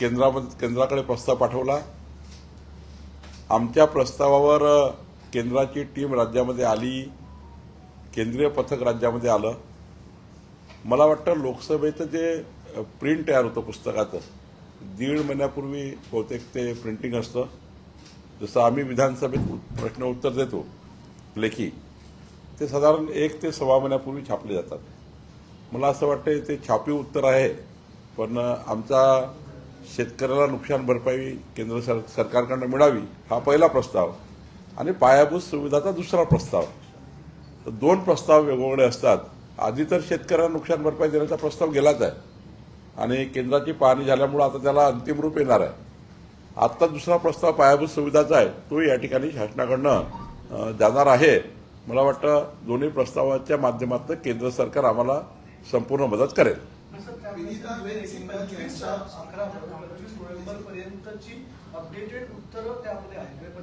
केंद्रामध्ये केंद्राकडे प्रस्ताव पाठवला. आमच्या प्रस्तावावर केंद्राची टीम राज्यामध्ये आली. केंद्रीय पथक राज्यामध्ये आलं. मला वाटतं लोकसभेचं जे प्रिंट तयार होतं पुस्तकाचं दीड महिन्यापूर्वी बहुतेक ते प्रिंटिंग असतं. जसं आम्ही विधानसभेत प्रश्न उत्तर देतो लेखी ते साधारण एक ते सव्वा महिन्यापूर्वी छापले जातात. मला असं वाटतं ते छापीव उत्तर आहे पण आमचा शेतकऱ्याला नुकसान भरपाई केंद्र सर सरकारकडनं मिळावी हा पहिला प्रस्ताव. आणि पायाभूत सुविधाचा दुसरा प्रस्ताव. तर दोन प्रस्ताव वेगवेगळे असतात. आधी तर शेतकऱ्यांना नुकसान भरपाई देण्याचा प्रस्ताव गेलाच आहे. आणि केंद्राची पाहणी झाल्यामुळे आता त्याला अंतिम रूप येणार आहे. आत्ता दुसरा प्रस्ताव पायाभूत सुविधाचा आहे. तो या ठिकाणी शासनाकडनं जाणार आहे. मला वाटतं दोन्ही प्रस्तावाच्या माध्यमातून केंद्र सरकार आम्हाला संपूर्ण मदत करेल. विनिता पंचवीसच्या अकरा पंचवीस नोव्हेंबर पर्यंतची अपडेटेड उत्तरं त्यामध्ये आहेत.